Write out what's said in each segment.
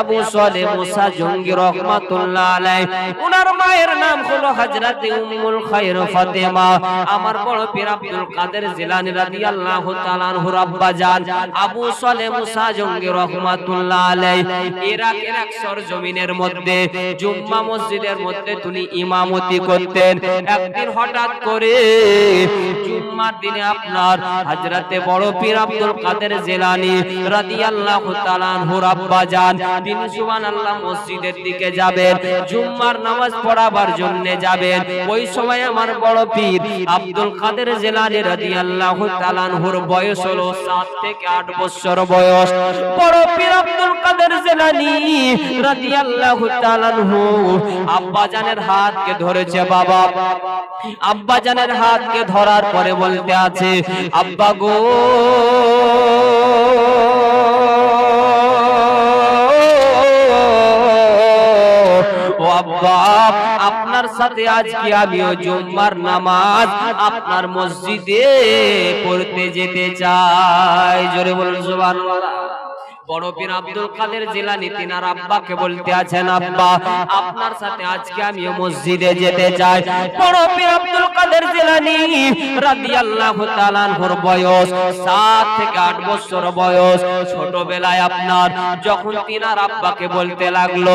আবু মুসা জঙ্গি রহমাতুল্লাহ আলাই ওনার মায়ের নাম হলো হযরত উম্মুল খায়র ফাতেমা। আমার বড় পীর আব্দুল কাদের জিলানী রাদিয়াল্লাহু তাআলা জান। আবু মুসা জঙ্গি রহমাতুল্লাহ আলাই ইরাকের এক সরজমিনের মধ্যে, জুম্মা মসজিদের মধ্যে তিনি ইমামতি করতেন। একদিন হঠাৎ করে জুম্মার দিনে আপনার হযরতে বড় পীর আব্দুল কাদের জিলানী রাদিয়াল্লাহু তাআলা আনহুর আব্বা জান তিনি সুবহানাল্লাহ মসজিদের দিকে যাবেন জুম্মার নামাজ পড়াবার জন্য যাবেন। ওই সময় আমার বড় পীর আব্দুল কাদের জিলানী রাদিয়াল্লাহু তাআলা আনহুর বয়স হলো 7 থেকে 8 বছর বয়স। বড় পীর আব্দুল কাদের জিলানী রাদিয়াল্লাহু তাআলা আনহু। আব্বা জানের হাতকে ধরেছে বাবা। আব্বা জানের হাতকে ধরার পরে বলতে আছে আব্বা গো সাথে আজকে আমিও জুম্মার নামাজ আপনার মসজিদে পড়তে যেতে চাই। জোরে বলুন সুবহানাল্লাহ। বড় পীর আব্দুল কাদের জিলানী তিনার আব্বাকে বলতে আছেন আব্বা আপনার সাথে আজকে আমিও মসজিদে যেতে চাই। বড় পীর আব্দুল কাদের জিলানী রাদিয়াল্লাহু তাআলা আনহুর বয়স 7 থেকে 8 বছর বয়স। ছোটবেলায় আপনার যখন তিনার আব্বাকে বলতে লাগল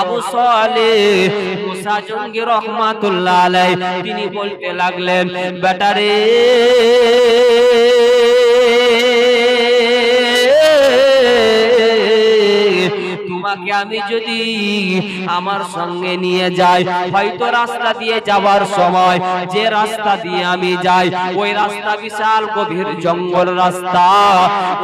আবু সালেহ মুসা জঙ্গি রহমাতুল্লাহ আলাই তিনি বলতে লাগলেন বেটারে তোমাকে আমি যদি আমার সঙ্গে নিয়ে যাই, হয়তো রাস্তা দিয়ে যাওয়ার সময় যে রাস্তা দিয়ে আমি যাই, ওই রাস্তা বিশাল গভীর জঙ্গল রাস্তা।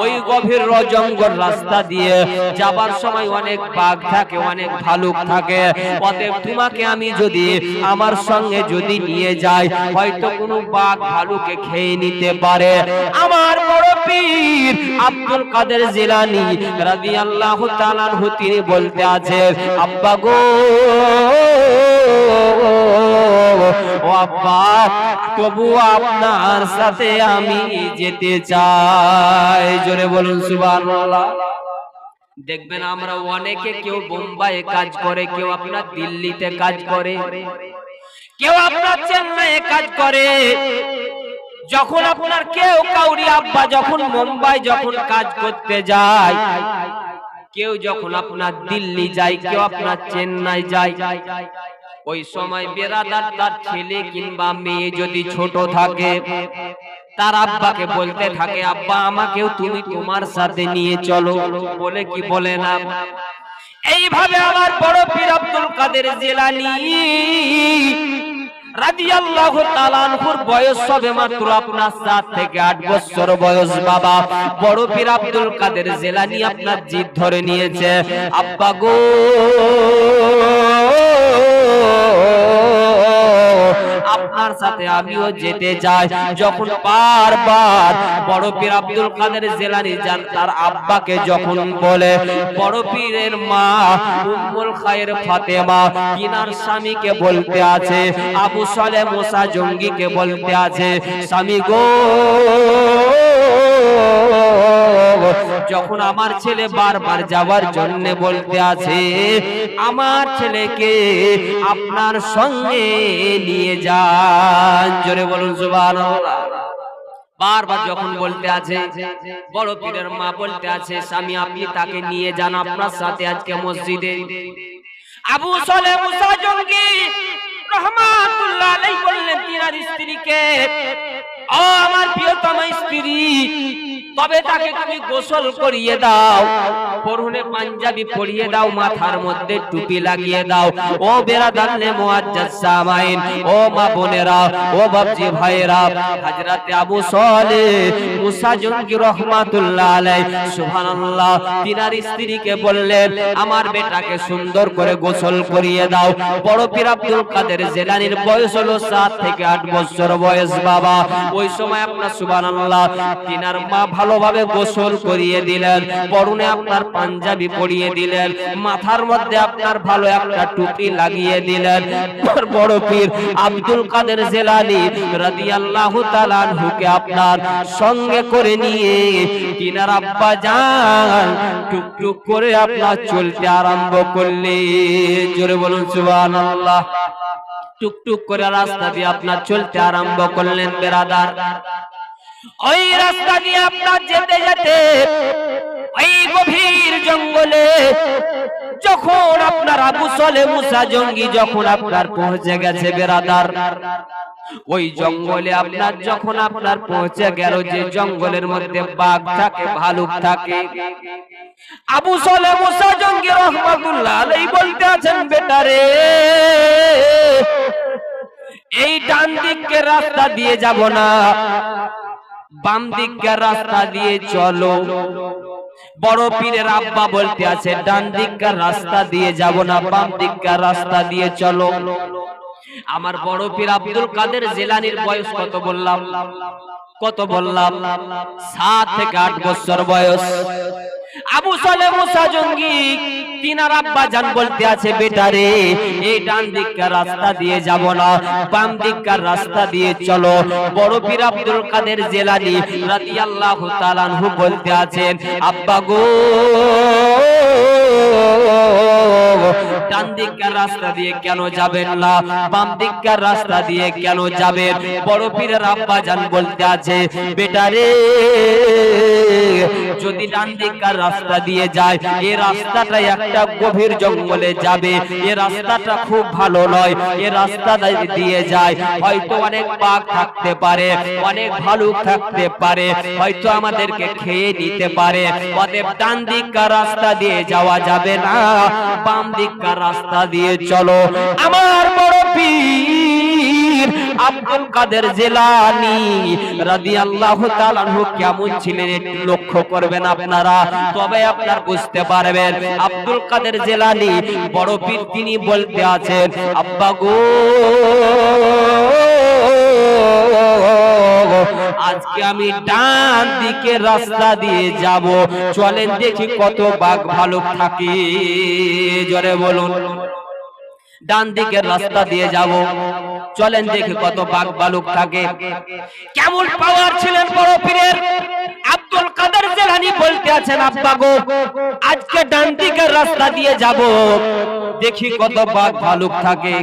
ওই গভীর জঙ্গল রাস্তা দিয়ে যাবার সময় অনেক বাঘ থাকে, অনেক ভালুক থাকে। অতএব তোমাকে আমি যদি আমার সঙ্গে যদি নিয়ে যাই, হয়তো কোনো বাঘ ভালুকে খেয়ে নিতে পারে। আমার বড় পীর আব্দুল কাদের জিলানী রাদিয়াল্লাহু তাআলা তিনি বলতে আছে, আব্বা গো, ও আব্বা, তবু আপনার সাথে আমি যেতে চাই। জোরে বলুন, সুবহানাল্লাহ। দেখবেন আমরা অনেকে কেউ বোম্বাইয়ে কাজ করে, কেউ আপনার দিল্লিতে কাজ করে, কেউ আপনার চেন্নাইয়ে কাজ করে। যখন আপনার কেউ কাউরি আব্বা, যখন মুম্বাই যখন কাজ করতে যায় কেউ যখন আপনার দিল্লি যায় কেউ আপনার চেন্নাই যায়। ওই সময় বেরাদার তার ছেলে কিংবা মেয়ে যদি ছোট থাকে তার আব্বাকে বলতে থাকে আব্বা আমাকেও তুমি তোমার সাথে নিয়ে চলো। বলে কি বলে না? এইভাবে আমার বড় পীর আব্দুল কাদের জেলানি। বয়স আপনার 7 থেকে 8 বছর বয়স, বাবা। বড় কাদের জেলানি আপনার জিদ ধরে নিয়েছে। আব্বা গো! আপনার সাথে আমিও যেতে চাই যখন বারবার বড় পীর আব্দুল কাদের জেলানি যান তার আব্বাকে যখন বলে বড় পীরের মা উম্মুল খায়ের ফাতেমা কিনার স্বামীকে বলতে আছে আবু সালে মুসা জঙ্গিকে বলতে আছে স্বামী গো যখন আমার ছেলে বারবার যাওয়ার জন্য বলতে আছে আমার ছেলেকে আপনার সঙ্গে নিয়ে যান। জোরে বলুন, সুবহানাল্লাহ। বারবার যখন বলতে আছে বড় পীরের মা বলতে আছে স্বামী, আপনি তাকে নিয়ে যান আপনার সাথে আজকে মসজিদে। আবু সালে মুসা জঙ্গি রহমাতুল্লাহ বললেন, তিনার স্ত্রীকে ও আমার প্রিয়তমা স্ত্রী, তবে তাকে তুমি গোসল করিয়ে দাও। পাঞ্জাবি পরিয়ে দাও, মাথার মধ্যে টুপি লাগিয়ে দাও। ও ও মা বোনেরা, ও বাপজি ভাইয়েরা আবু জঙ্গি রাহমাতুল্লাহ তিনার স্ত্রীকে বললেন, আমার বেটাকে সুন্দর করে গোসল করিয়ে দাও। বড় পীর আব্দুল কাদের জেলানির বয়স হলো 7 থেকে 8 বছর বয়স, বাবা। ওই সময় আপনার সুবহানাল্লাহ তিনার মা ভালোভাবে গোসল করিয়ে দিলেন পরনে আপনার পাঞ্জাবি পরিয়ে দিলেন মাথার মধ্যে আপনার ভালো একটা টুপি লাগিয়ে দিলেন বড় পীর আব্দুল কাদের জেলানি রাদিয়াল্লাহু তাআলা আনহুকে আপনার সঙ্গে করে নিয়ে তিনার আব্বা যান টুকটুক করে আপনার চলতে আরম্ভ করলে জোরে বলুন সুবহানাল্লাহ। টুকটুক করে রাস্তা দিয়ে আপনার চলতে আরম্ভ করলেন, বেরাদার। ওই রাস্তা দিয়ে আপনার যেতে যেতে ওই গভীর জঙ্গলে যখন আপনার আবু সলে মুসা জঙ্গি যখন আপনার পৌঁছে গেছে, বেরাদার ওই জঙ্গলে আপনার যখন আপনার পৌঁছে গেল যে জঙ্গলের মধ্যে বাঘ থাকে, ভালুক থাকে। আবু সলে মুসা জঙ্গি রহমাতুল্লাহ আলাইহি বলতে আছেন বেটারে এই ডান দিককে রাস্তা দিয়ে যাব না। বাম দিককার রাস্তা দিয়ে চলো। বড় পীরের আব্বা বলতে আছে, ডান দিককার রাস্তা দিয়ে যাব না, বাম দিককার রাস্তা দিয়ে চলো। আমার বড় পীর আব্দুল কাদের জেলানির বয়স কত বললাম? কত বললাম? সাত থেকে আট বছর বয়স। ডান দিককার রাস্তা দিয়ে কেন যাবেন না দিককার রাস্তা দিয়ে কেন যাবেন? বড় পীরের আব্বা জান বলতে আছে বেটারে যদি ডান দিককার রাস্তা দিয়ে যায় এ রাস্তাটা একটা গভীর জঙ্গলে যাবে। এ রাস্তাটা খুব ভালো নয়। এ রাস্তা দিয়ে যায়। হয়তো অনেক বাঘ থাকতে পারে অনেক ভালুক থাকতে পারে। হয়তো আমাদেরকে খেয়ে নিতে পারে। অতএব ডান দিককার রাস্তা দিয়ে যাওয়া যাবে না। বাম দিককার রাস্তা দিয়ে চলো। আমার বড় পীর। আব্দুল কাদের জেলানি রাদিয়াল্লাহু তাআলা কেমন ছিলেন একটু লক্ষ্য করবেন আপনারা। তবে আপনার বুঝতে পারবেন, আব্দুল কাদের জেলানি বড় পীর তিনি বলতে আছেন, আব্বা গো, আজকে আমি ডান দিকে রাস্তা দিয়ে যাব। চলেন দেখি কত বাঘ ভালুক থাকে। জোরে বলুন। ডান দিকের রাস্তা দিয়ে যাব। চলেন দেখে কত বাঘ বালুক থাকে। কেমন পাওয়ার ছিলেন বড় পীরের? আব্দুল কাদের জেলানি বলতে আছেন আব্বা গো আজকে ডান দিকের রাস্তা দিয়ে যাব। দেখি কত বাঘ ভালুক থাকে।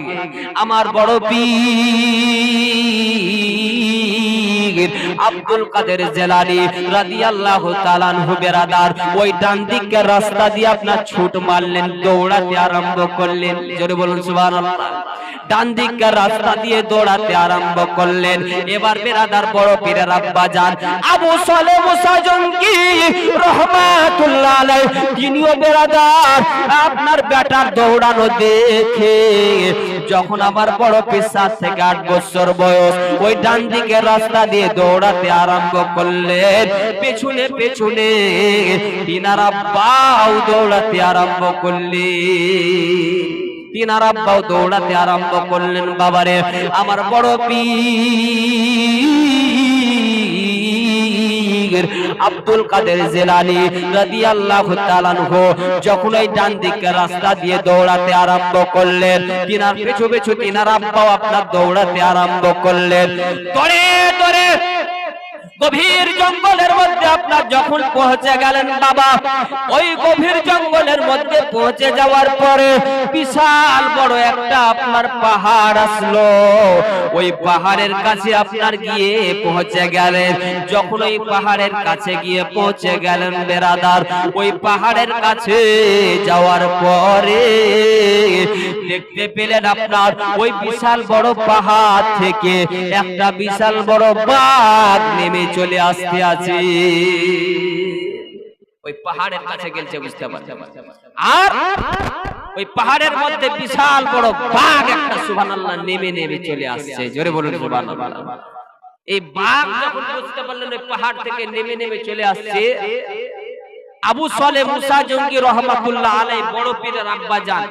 আমার বড় পীর আব্দুল কাদের জেলানি রাদিয়াল্লাহু তাআলা আনহু বেরাদার। ওই ডান দিকের রাস্তা দিয়ে আপনার ছুট মারলেন, দৌড়াতে আরম্ভ করলেন। জোরে বলুন, সুবহানাল্লাহ। ডান দিকের রাস্তা দিয়ে দৌড়াতে আরম্ভ করলেন। এবার বেরাদার বড় পীরের আব্বা যান। আবু সালে মুসা জঙ্গি রহমাতুল্লাহ আলাইহি। তিনিও বেরাদার। আপনার বেটার দৌড়ানো দেখে যখন আমার বড় পীর সাত থেকে আট বছর বয়স, ওই ডান দিকের রাস্তা দিয়ে দৌড়াতে আরম্ভ করলেন। পেছনে পেছনে তিনার আব্বাও দৌড়াতে আরম্ভ করলে তিনার আব্বাও দৌড়াতে আরম্ভ করলেন, বাবারে, আমার বড় পীর। আব্দুল কাদের জেলানি রাদিয়াল্লাহু তাআলা আনহু যখন এই ডান দিকের রাস্তা দিয়ে দৌড়াতে আরম্ভ করলেন, কিনার পিছু পিছু কিনার আব্বাও আপনার দৌড়াতে আরম্ভ করলেন। দৌড়ে দৌড়ে গভীর জঙ্গলের মধ্যে আপনার যখন পৌঁছে গেলেন বাবা, ওই গভীর জঙ্গলের মধ্যে পৌঁছে যাওয়ার পরে বিশাল বড় একটা আপনার পাহাড় আসলো। ওই পাহাড়ের কাছে আপনার গিয়ে পৌঁছে গেলেন। যখন ওই পাহাড়ের কাছে গিয়ে পৌঁছে গেলেন বেরাদার, ওই পাহাড়ের কাছে যাওয়ার পরে দেখতে পেলেন আপনার ওই বিশাল বড় পাহাড় থেকে একটা বিশাল বড় বাঘ নেমে চলে আসতে আছে। ওই পাহাড়ের কাছে গেলছে বুঝতে পারছেন আর ওই পাহাড়ের মধ্যে বিশাল বড় বাঘ একটা সুবহানাল্লাহ নেমে নেমে চলে আসছে। জোরে বলুন সুবহানাল্লাহ। এই বাঘ যখন বুঝতে পারলেন ওই পাহাড় থেকে নেমে নেমে চলে আসছে আবু সালে মুসা জঙ্গি রহমাতুল্লাহ আলাই বড় পীরের আব্বা যান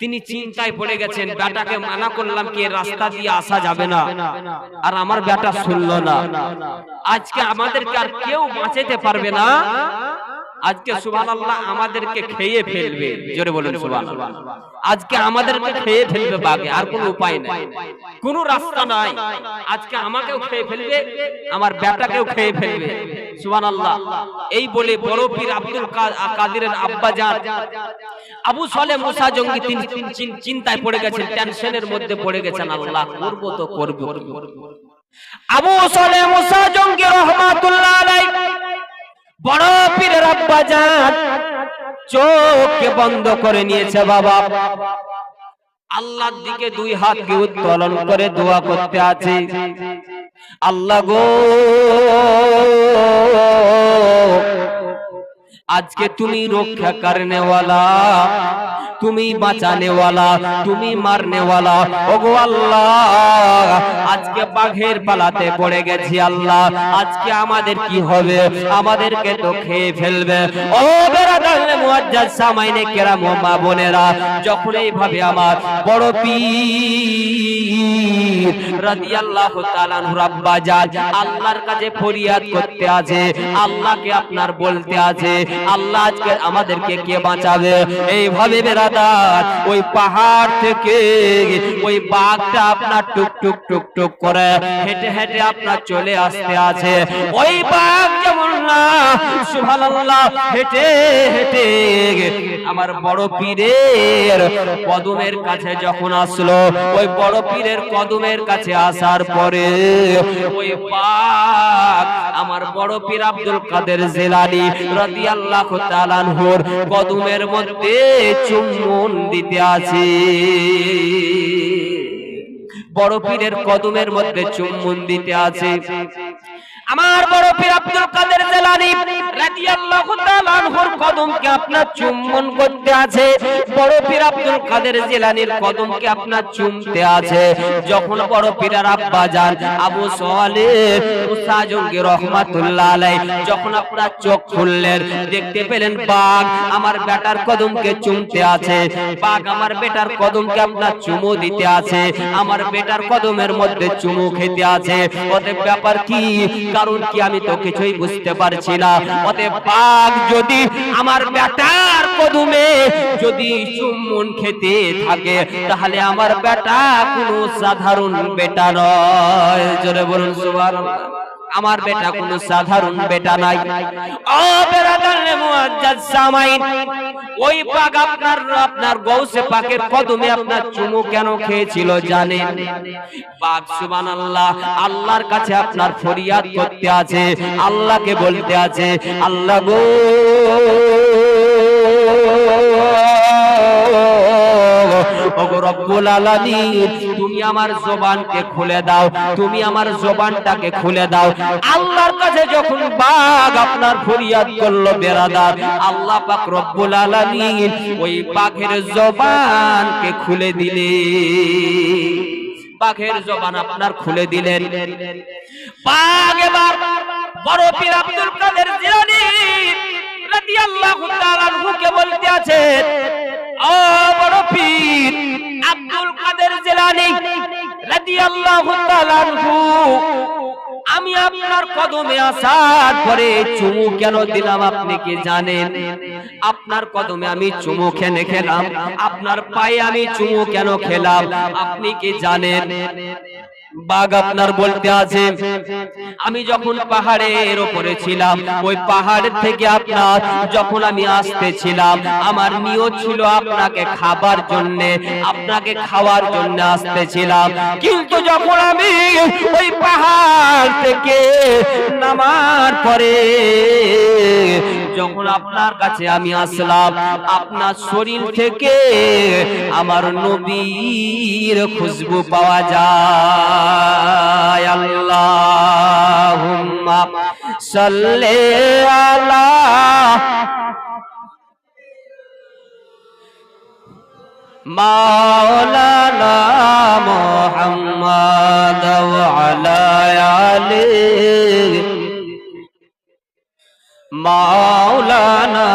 তিনি চিন্তায় পড়ে গেছেন বেটাকে মানা করলাম কি রাস্তা দিয়ে আসা যাবে না? আর আমার বেটা শুনল না। আজকে আমাদেরকে আর কেউ বাঁচাতে পারবে না? আজকে সুবহানাল্লাহ আমাদেরকে খেয়ে ফেলবে। জোরে বলুন সুবহানাল্লাহ। আজকে আমাদেরকে খেয়ে ফেলবে বাঘে আর কোনো উপায় নাই। কোনো রাস্তা নাই। আজকে আমাকেও খেয়ে ফেলবে আমার বেটাকেও খেয়ে ফেলবে। সুবহানাল্লাহ। এই বলে বড় পীর আব্দুল কাদিরের আব্বা জান আবু সলে মুসা জঙ্গি তিনি চিন্তায় পড়ে গেছেন টেনশনের মধ্যে পড়ে গেছেন আল্লাহ করব তো করব আবু সলে মুসা জঙ্গি রহমাতুল্লাহ আলাইহি বড় পীরের আব্বা জান চোখকে বন্ধ করে নিয়েছে বাবা। আল্লাহর দিকে দুই হাত হাতকে উত্তোলন করে দোয়া করতে আছে। আল্লাহ গো, আজকে তুমি রক্ষা করনে वाला তুমি বাঁচানেওয়ালা তুমি মারনেওয়ালা। ওগো আল্লাহ আজকে বাঘের পালাতে পড়ে গেছি আল্লাহ। আজকে আমাদের কি হবে? আমাদেরকে তো খেয়ে ফেলবে। ও মুআজ্জাজ সামাইনে কেরাম ও মা বোনেরা যখন আমার বড় পীর রাদিয়াল্লাহু তাআলা রাব্বা আল্লাহর কাছে ফরিয়াদ করতে আছে আল্লাহকে আপনার বলতে আছে আল্লাহ আজকে আমাদেরকে কে বাঁচাবে? এইভাবে বেরা বেরাদার ওই পাহাড় থেকে ওই বাঘটা আপনার টুক টুক টুক টুক করে হেঁটে হেঁটে আপনার চলে আসতে আছে। ওই বাঘ যেমন না, সুবহানাল্লাহ, হেঁটে হেঁটে আমার বড় পীরের কদমের কাছে যখন আসলো, ওই বড় পীরের কদমের কাছে আসার পরে ওই বাঘ আমার বড় পীর আব্দুল কাদের জেলানি রাদিয়াল্লাহু তাআলা আনহুর কদমের মধ্যে চুম্বন দিতে আছে বড় পীরের কদমের মধ্যে চুম্বন দিতে আছে আমার বড় পীর আব্দুল কাদের জেলানি রাদিয়াল্লাহু তাআলা আনহুর কদমকে আপনার চুম্বন করতে আছে। বড় পীর আব্দুল কাদের জেলানির কদমকে আপনার চুমতে আছে। যখন বড় পীরের আব্বা যান, আবু সালেহ মুসা জঙ্গি রহমাতুল্লাহ আলাইহি, যখন আপনার চোখ খুললেন, দেখতে পেলেন বাঘ আমার বেটার কদমকে চুমতে আছে। বাঘ আমার বেটার কদমকে আপনার চুমু দিতে আছে। আমার বেটার কদমের মধ্যে চুমু খেতে আছে। ওদের ব্যাপার কি? কারণ কি আমি তো কিছুই বুঝতে পারছি না। অতএব বাঘ যদি আমার বেটার কদমে যদি চুম্বন খেতে থাকে, তাহলে আমার বেটা কোনো সাধারণ বেটা নয়। জোরে বলুন, সুবহানাল্লাহ। আমার বেটা কোনো সাধারণ বেটা নাই। ও বেরাদার মুআজ্জাজ সামাইন ওই পাক আপনার আপনার গৌসে পাকের কদমে আপনার চুমু কেন খেয়েছিল জানেন? পাক সুবহানাল্লাহ আল্লাহর কাছে আপনার ফরিয়াদ করতে আছে আল্লাহকে বলতে আছে আল্লাহ গো ওগো রব্বুল আলামিন, তুমি আমার জবানকে খুলে দাও, তুমি আমার জবানটাকে খুলে দাও। আল্লাহর কাছে যখন বাঘ আপনার ফরিয়াদ করল, বেরাদার, আল্লাহ পাক রব্বুল আলামিন ওই বাঘের জবানকে খুলে দিলে। বাঘের জবান আপনার খুলে দিলেন। বাঘ এবার বড় পীর Abdul Qadir Jilani Abdul Qadir আমি আপনার কদমে আসার পরে চুমু কেন দিলাম আপনি কি জানেন? আপনার কদমে আমি চুমু খেনে খেলাম, আপনার পায়ে আমি চুমু কেন খেলাম, আপনি কি জানেন? বাঘ আপনার বলতে আছে, আমি যখন পাহাড়ের ওপরে ছিলাম, ওই পাহাড় থেকে আপনার যখন আমি আসতেছিলাম আমার নিয়ত ছিল আপনাকে খাবার জন্য, আপনাকে খাওয়ার জন্য আসতেছিলাম কিন্তু যখন আমি ওই পাহাড় থেকে নামার পরে যখন আপনার কাছে আমি আসলাম, আপনার শরীর থেকে আমার নবীর খুশবু পাওয়া যায়। আল্লাহুম্মা সাল্লি আলা মাওলানা মুহাম্মদ ওয়া মাওলানা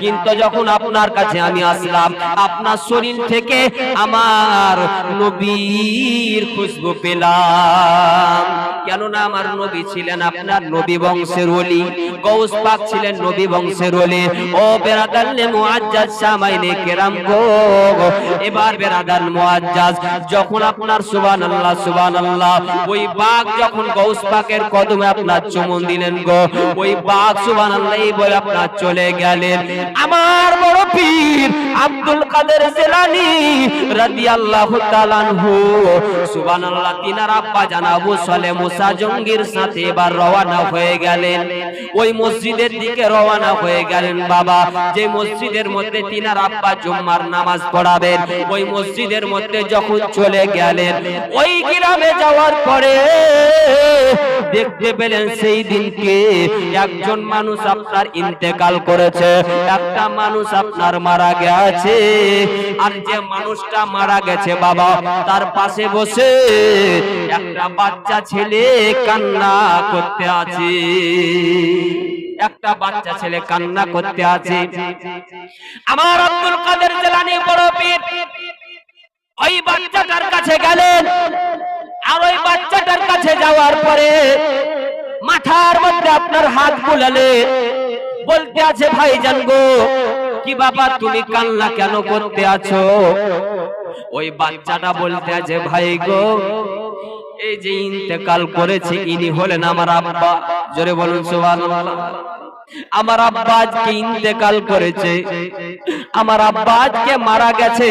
কিন্তু যখন আপনার কাছে আমি আসলাম, আপনার শরীর থেকে আমার নবীর খুশবু পেলাম। কেননা আমার নবী ছিলেন আপনার নবী বংশের গৌস পাক ছিলেন নবী বংশের ও বেরাদাল্লে মুআজ্জাজ গো। আপনার সুবহানাল্লাহ ওই বাঘ যখন গৌস দিলেন গো, ওই বাঘ সুবহানাল্লাহ এই বলে আপনার চলে গেলেন। আমার বড় পীর আব্দুল কাদের জেলানি রাদিয়াল্লাহু তাআলা আনহু, সুবহানাল্লাহ, তিনার আব্বা জানাবু সলে মুসা জঙ্গির সাথে এবার রওনা হয়ে গেলেন। ওই মসজিদের দিকে রওনা হয়ে গেলেন বাবা। যে মসজিদের মধ্যে তিনার আব্বা জুম্মার নামাজ পড়াবেন ওই মসজিদের মধ্যে যখন চলে গেলেন ওই গ্রামে যাওয়ার পরে দেখতে পেলেন সেই দিনকে একজন মানুষ আপনার ইন্তেকাল করেছে একটা মানুষ আপনার মারা গেছে আর যে মানুষটা মারা গেছে বাবা তার পাশে বসে একটা বাচ্চা ছেলে কান্না করতে আছে। একটা বাচ্চা ছেলে কান্না করতে আছে। আমার আব্দুল কাদের জেলানি বড় পীর। ওই বাচ্চাটার কাছে গেলেন। আর ওই বাচ্চাটার কাছে যাওয়ার পরে মাথার মধ্যে আপনার হাত বুলালে বলতে আছে ভাই জানগো কি বাবা তুমি কান্না কেন করতে আছো? ওই বাচ্চাটা বলতে আছে, ভাই গো এই যে ইন্তেকাল করেছে ইনি হলেন আমার আব্বা। জোরে বলুন সুবহানাল্লাহ। আমার আব্বা আজকে ইন্তেকাল করেছে। আমার আব্বা আজকে মারা গেছে।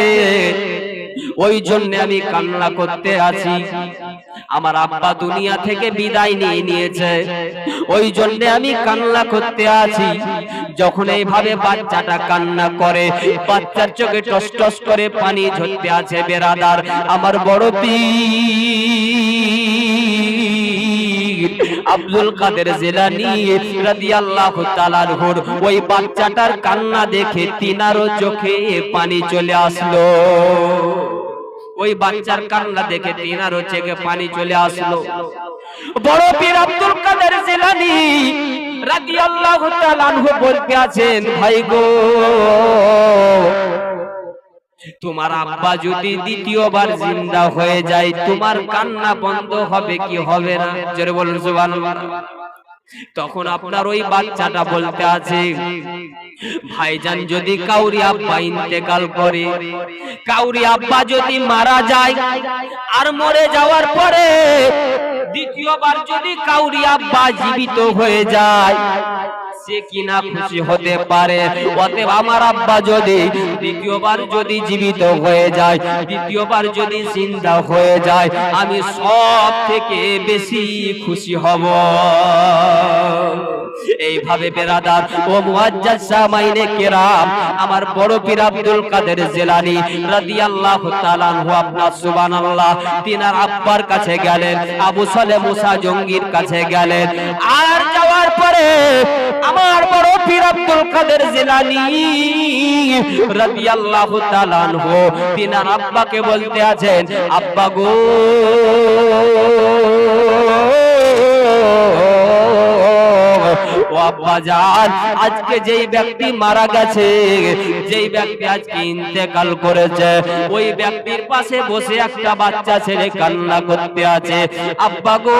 ওই জন্য আমি কান্না করতে আছি। আমার আব্বা দুনিয়া থেকে বিদায় নিয়ে নিয়েছে। ওই জন্য আমি কান্না করতে আছি। যখন এইভাবে বাচ্চাটা কান্না করে বাচ্চার চোখে টস টস করে পানি ঝরতে আছে বেরাদার আমার বড় পীর আব্দুল কাদের জেলানি রাদিয়াল্লাহু তাআলার ওই বাচ্চাটার কান্না দেখে তিনারও চোখে পানি চলে আসলো। ওই বাচ্চার কান্না দেখে তিনারও চোখে পানি চলে আসলো। বড় পীর আব্দুল কাদের জেলানি রাদিয়াল্লাহু তাআলা আনহু বলতে আছেন ভাই গো তোমার আব্বা যদি দ্বিতীয়বার জিন্দা হয়ে যায়, তোমার কান্না বন্ধ হবে কি হবে না? জোরে বলুন, সুবহানাল্লাহ। তখন আপনার ওই বাচ্চাটা বলতে আছে, ভাইজান, যদি কাউরি আব্বা ইন্তেকাল করে, কাউরি আব্বা যদি মারা যায় আর মরে যাওয়ার পরে দ্বিতীয়বার যদি কাউরি আব্বা জীবিত হয়ে যায় সে কিনা খুশি হতে পারে? অতএব আমার আব্বা যদি দ্বিতীয়বার যদি জীবিত হয়ে যায় দ্বিতীয়বার যদি চিন্তা হয়ে যায় আমি সব থেকে বেশি খুশি হব। এইভাবে বেরাদার ও মুআজ্জাজ সামাইনে কেরাম আমার বড় পীর আব্দুল কাদের জেলানি রাদিয়াল্লাহু তাআলা আপনার সুবহানাল্লাহ তিনার আব্বার কাছে গেলেন আবু সালে মুসা জঙ্গির কাছে গেলেন। আর যাওয়ার পরে আমার বড় পীর আব্দুল কাদের জিলানী রাদিয়াল্লাহু তাআলা আনহু তিনার আব্বাকে বলতে আছেন আব্বা গো। জান আজকে যেই ব্যক্তি মারা গেছে যেই ব্যক্তি আজকে ইন্তেকাল করেছে ওই ব্যক্তির পাশে বসে একটা বাচ্চা ছেলে কান্না করতে আছে। আব্বা গো!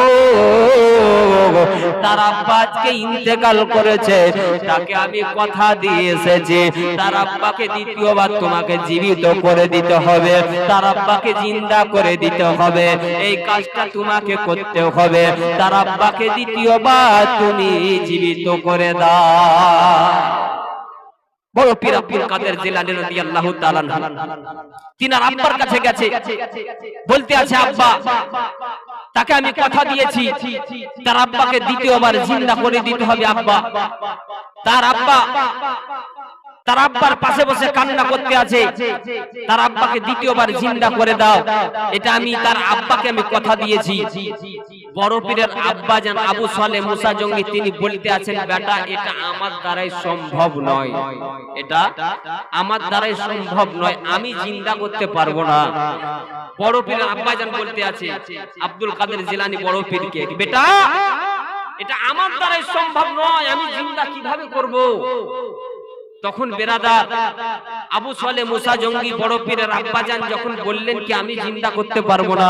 তার আব্বা আজকে ইন্তেকাল করেছে তাকে আমি কথা দিয়ে এসেছি। তার আব্বাকে দ্বিতীয়বার তোমাকে জীবিত করে দিতে হবে। তার আব্বাকে জিন্দা করে দিতে হবে। এই কাজটা তোমাকে করতে হবে। তার আব্বাকে দ্বিতীয়বার তুমি জীবিত করে দাও। বড় পীর আব্দুল কাদের জিলানী রাদিয়াল্লাহু তাআলা তিনার আব্বার কাছে গেছে। বলতে আছে, আব্বা, তাকে আমি কথা দিয়েছি। তার আব্বাকে দ্বিতীয়বার জিন্দা করে দিতে হবে, আব্বা। তার আব্বা, তার আব্বার পাশে বসে কান্না করতে আছে। তার আব্বাকে দ্বিতীয়বার জিন্দা করে দাও। এটা আমি তার আব্বাকে আমি কথা দিয়েছি। বড় পীরের আব্বাজান আবু সালে মুসা জঙ্গি তিনি বলতে আছেন বেটা এটা আমার দ্বারাই সম্ভব নয়। এটা আমার দ্বারাই সম্ভব নয়। আমি জিন্দা করতে পারব না। বড় পীরের আব্বাজান বলতে আছে আব্দুল কাদের জিলানি বড় পীরকে। বেটা এটা আমার দ্বারাই সম্ভব নয় আমি জিন্দা কীভাবে করব? তখন বেরাদার আবু সালে মুসা জঙ্গি বড় পীরের আব্বাজান যখন বললেন কি, আমি জিন্দা করতে পারব না?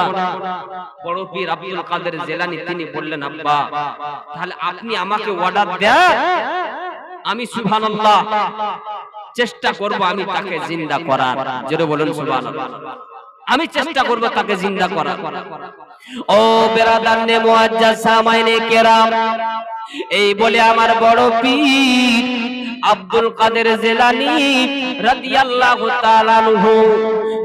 বড় পীর আব্দুল কাদের জেলানি, তিনি বললেন, আব্বা, তাহলে আপনি আমাকে অর্ডার দেন, আমি সুবহানাল্লাহ চেষ্টা করব আমি তাকে জিন্দা করার। জোরে বলুন, সুবহানাল্লাহ। আমি চেষ্টা করব তাকে জিন্দা করার। ও বেরাদার নে মুআজ্জাজ সামাইনে কেরাম, এই বলে আমার বড় পীর আব্দুল কাদের জেলানি রাদিয়াল্লাহু তাআলা আনহু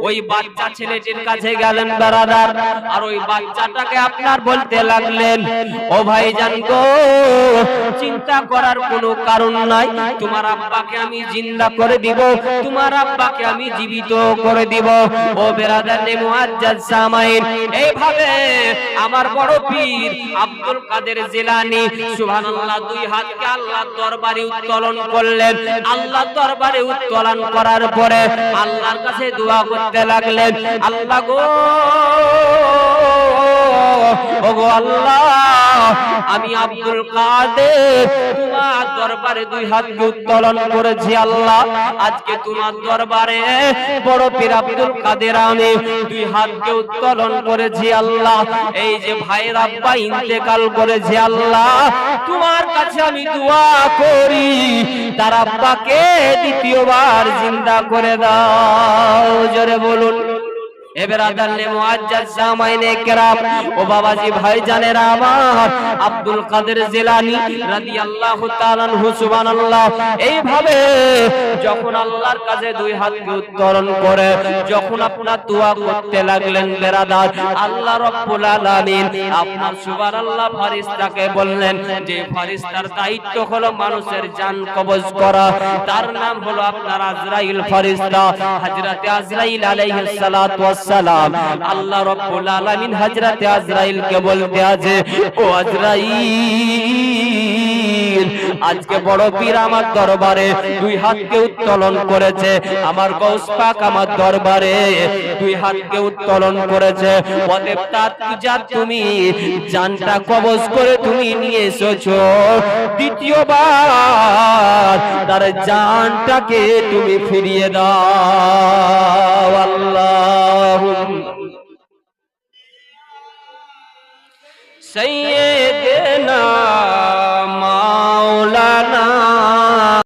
ওই বাচ্চা ছেলেটির কাছে গেলেন বেরাদার আর ওই বাচ্চাটাকে আপনার বলতে লাগলেন, ও ভাই জান গো, চিন্তা করার কোনো কারণ নাই। তোমার আব্বাকে আমি জিন্দা করে দিব, তোমার আব্বাকে আমি জীবিত করে দিব। ও বেরাদার নে মুআজ্জাজ সামাইন এইভাবে আমার বড় পীর আব্দুল কাদের জিলানী সুবহানাল্লাহ দুই হাতকে আল্লাহর দরবারে উত্তোলন করলেন। আল্লাহর দরবারে উত্তোলন করার পরে আল্লাহর কাছে দোয়া করতে লাগলেন। আল্লাহ গো, ওগো আল্লাহ, আমি আব্দুল কাদের, তোমার দরবারে দুই হাতকে উত্তোলন করেছি আল্লাহ। আজকে তোমার দরবারে বড় পীর আব্দুল কাদের আমি দুই হাতকে উত্তোলন করেছি আল্লাহ। এই যে ভাইয়ের আব্বা ইন্তেকাল করেছে আল্লাহ। তোমার কাছে আমি দোয়া করি, তার আব্বাকে দ্বিতীয়বার জিন্দা করে দাও। জোরে বলুন। আল্লাহ বললেন, যে দায়িত্ব হলো মানুষের জান কবজ করা। তার নাম হলো আপনার আজরাইল ফেরেশতা, হযরতে আজরাইল সালাম। আল্লাহ রাব্বুল আলামিন হযরতে আজরাইল কে বলতে আছে ও আজরাইল, আজকে বড় পীর আমার দরবারে দুই হাতকে উত্তোলন করেছে। আমার গৌস পাক আমার দরবারে দুই হাতকে উত্তোলন করেছে। অতএব তার পূজা তুমি জানটা কবজ করে তুমি নিয়ে এসেছ। দ্বিতীয়বার তার জানটাকে তুমি ফিরিয়ে দাও, আল্লাহ। سيدنا